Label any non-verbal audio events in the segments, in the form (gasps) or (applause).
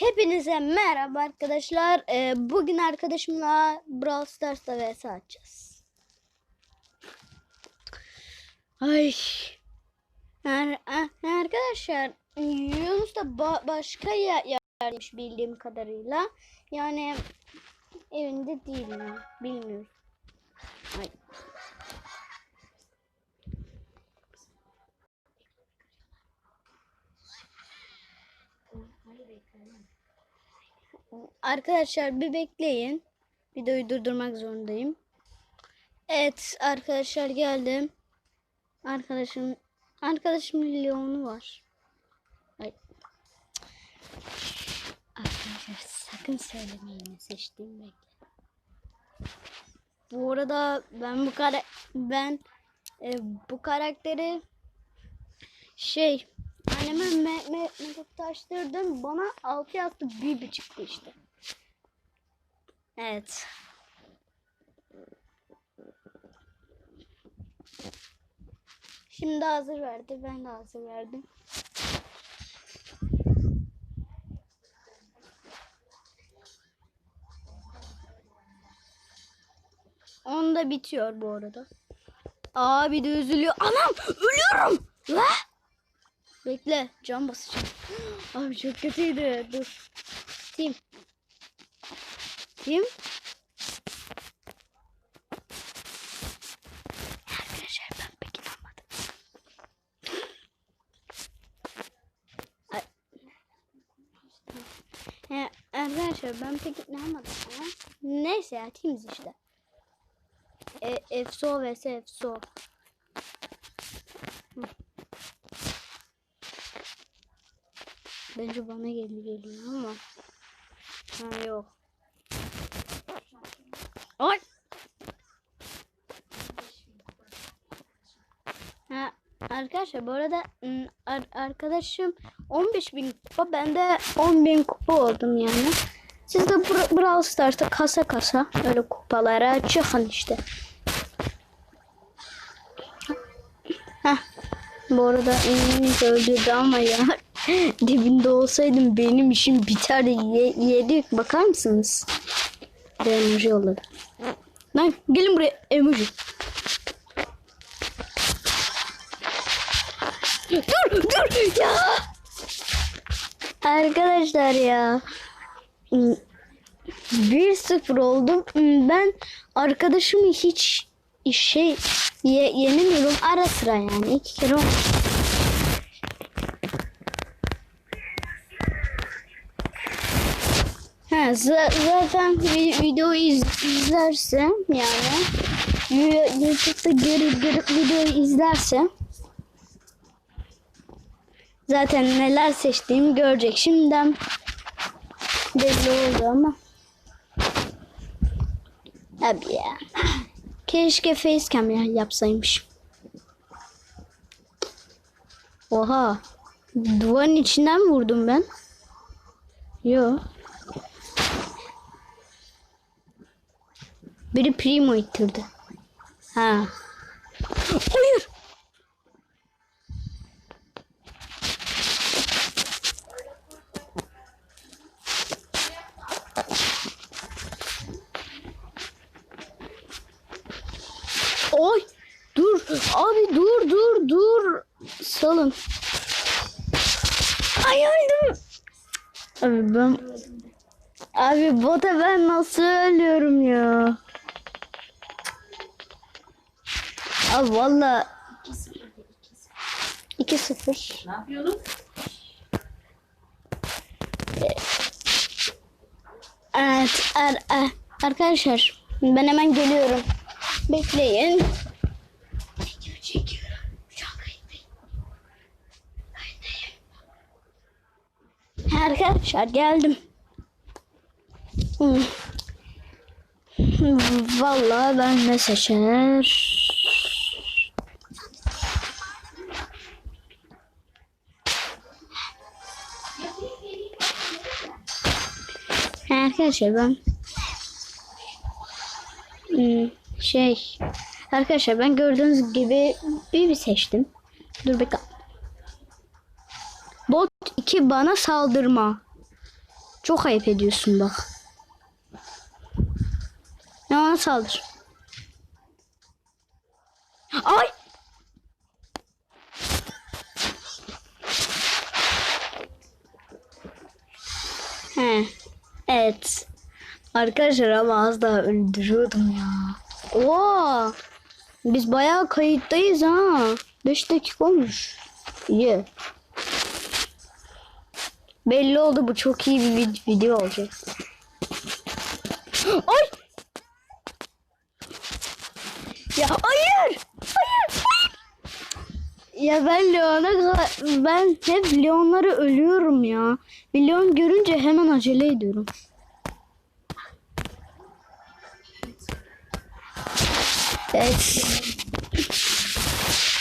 Hepinize merhaba arkadaşlar. Ee, bugün arkadaşımla Brawl Stars'ta vs atacağız. Ay. Yani, a- arkadaşlar Yunus da ba- başka yer yermiş bildiğim kadarıyla. Yani evinde değil mi? Bilmiyorum. Ay. Arkadaşlar bir bekleyin. Videoyu durdurmak zorundayım. Evet arkadaşlar geldim. Arkadaşım arkadaşım milyonu var. Ay. Arkadaşlar sakın söylemeyin ne seçtiğimi bekle. Bu arada ben bu kara ben e, bu karakteri şey anneme me me mektup taştırdım bana altı yazdı bir bir çıktı işte. Evet. Şimdi hazır verdi. Ben de hazır verdim. Onda bitiyor bu arada. Abi de üzülüyor. Anam ölüyorum. La. Bekle can basacağım. (gasps) Abi çok kötüydü. Dur. Tim. Tim. Arkadaşlar ben pek inanmadım. He, arkadaşlar ben pek inanmadım ama neyse ya Teams işte. E, Efso vs Efso. Bence bana geliyor geliyor ama. Ha yok. Ay. Ha, arkadaşlar bu arada ar- arkadaşım 15 bin kupa ben de 10 bin kupa oldum yani. Siz de Bra- Brawl Stars'ta kasa kasa öyle kupalara çıkın işte. Heh. Bu arada öldürdü ama ya (gasps) dibinde olsaydım benim işim biterdi. Ye yedi bakar mısınız? Bir emoji yolladı. Lan gelin buraya emoji. Dur dur ya. Arkadaşlar ya. 1-0 oldum. Ben arkadaşımı hiç şey ye, yenemiyorum ara sıra yani. iki kere olmuş. Zaten vi- videoyu iz- izlerse yani YouTube'da görüp görüp videoyu izlerse zaten neler seçtiğimi görecek. Şimdiden belli oldu ama. Abi ya. Keşke facecam ya yapsaymış. Oha. Duvarın içinden mi vurdum ben? Yo. Biri primo ittirdi. Ha. Hayır. Oy. Dur. Abi dur dur dur. Salın. Ay öldüm. Abi ben Abi bota ben nasıl ölüyorum ya? Abi valla 2-0. Ne yapıyordun? Evet er, er- arkadaşlar ben hemen geliyorum. Bekleyin. Kayıttayım. Kayıttayım. Arkadaşlar geldim. Hmm. Vallahi ben ne seçer? Arkadaşlar ben Hmm, şey arkadaşlar ben gördüğünüz gibi bir seçtim. Dur bekle. Bot 2 bana saldırma. Çok ayıp ediyorsun bak. Ya ona saldır. Ay! He. Evet. Arkadaşlar ama az daha öldürüyordum ya. Oo! Biz bayağı kayıttayız ha. 5 dakika olmuş. İyi. Belli oldu bu çok iyi bir vid- video olacak. Ay! Ya hayır! Hayır! hayır! Ya ben Leon'a ben hep Leon'ları ölüyorum ya. Bir Leon görünce hemen acele ediyorum. Evet.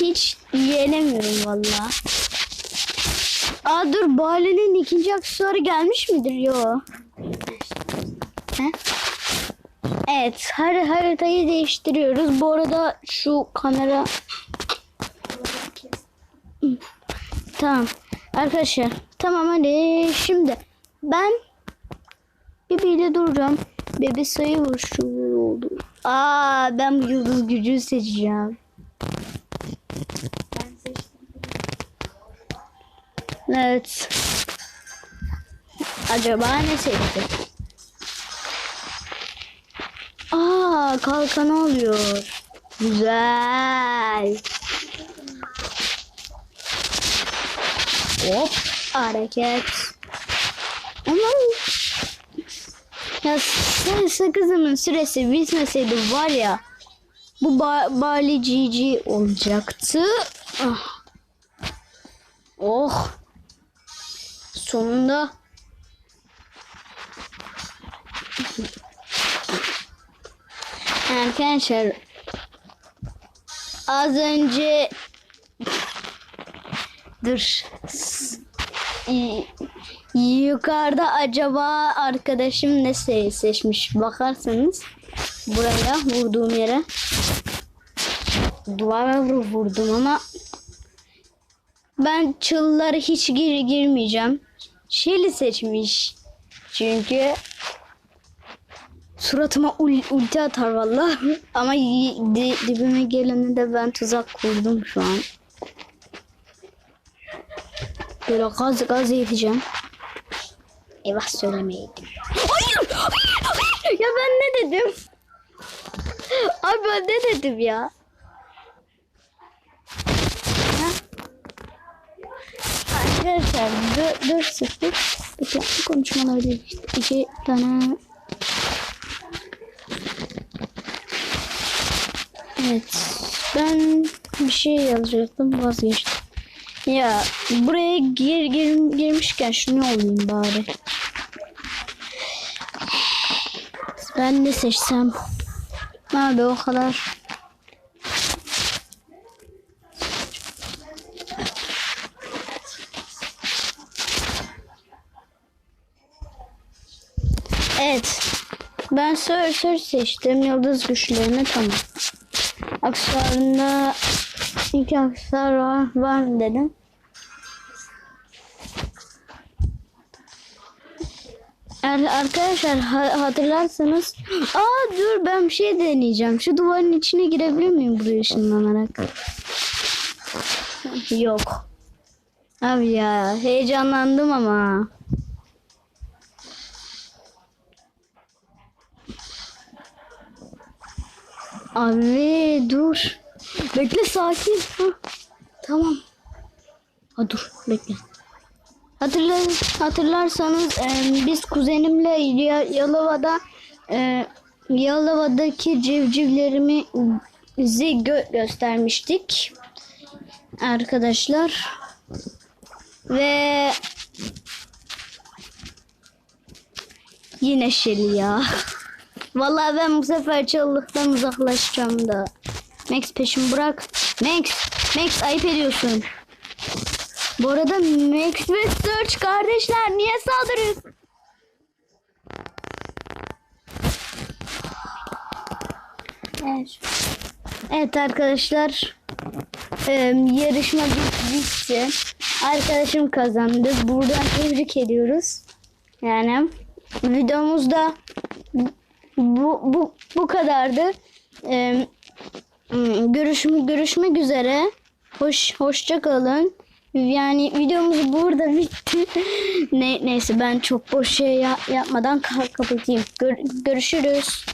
Hiç yenemiyorum valla. Aa dur Bali'nin ikinci aksesuarı gelmiş midir? Yo. He? Evet har haritayı değiştiriyoruz. Bu arada şu kamera Tamam. Arkadaşlar tamam hadi şimdi ben bebeğiyle duracağım. Bebe sayı şu oldu. Aa ben bu yıldız gücü seçeceğim. Ben seçtim. Evet. Acaba ne seçti? Aa kalkan alıyor. Güzel. Hop hareket. Ama ya sa- sakızımın süresi bitmeseydi var ya bu ba Bali GG olacaktı. Ah. Oh. Sonunda. Arkadaşlar az önce dur Y- yukarıda acaba arkadaşım ne se- seçmiş bakarsanız buraya vurduğum yere duvara vur- vurdum ama ben çıllara hiç gir girmeyeceğim. Shelly seçmiş. Çünkü suratıma ul- ulti atar valla. (laughs) Ama di- dibime geleni de ben tuzak kurdum şu an. Böyle gaz gaz yeteceğim. Eyvah söylemeyeydim. Hayır. Ya ben ne dedim? Abi ben ne dedim ya? Arkadaşlar 4-0 Bakın konuşmalar değil. İki tane Evet. Ben bir şey yazacaktım vazgeçtim. Ya buraya gir, gir, girmişken şunu alayım bari. Ben ne seçsem? Abi o kadar. Evet. Ben sör sör seçtim. Yıldız güçlerine tamam. Aksesuarında iki aksesuar var, var dedim. Arkadaşlar ha- hatırlarsanız aa dur ben bir şey deneyeceğim. Şu duvarın içine girebilir miyim buraya ışınlanarak? Yok. Abi ya heyecanlandım ama. Abi dur. Bekle sakin. Ha. Tamam. Ha dur bekle. Hatırla, hatırlarsanız e, biz kuzenimle Ya- Yalova'da e, Yalova'daki civcivlerimizi gö- göstermiştik. Arkadaşlar. Ve yine Şeli ya. (laughs) Vallahi ben bu sefer çalılıktan uzaklaşacağım da. Max peşimi bırak. Max, Max ayıp ediyorsun. Bu arada Max ve Search kardeşler niye saldırıyorsun? Evet. Evet arkadaşlar. Yarışma bit- bitti. Arkadaşım kazandı. Buradan tebrik ediyoruz. Yani videomuzda bu bu bu kadardı. Ee, görüşme görüşmek üzere. Hoş hoşça kalın. Yani videomuz burada bitti. (laughs) ne, neyse ben çok boş şey ya- yapmadan ka- kapatayım. Gör- görüşürüz.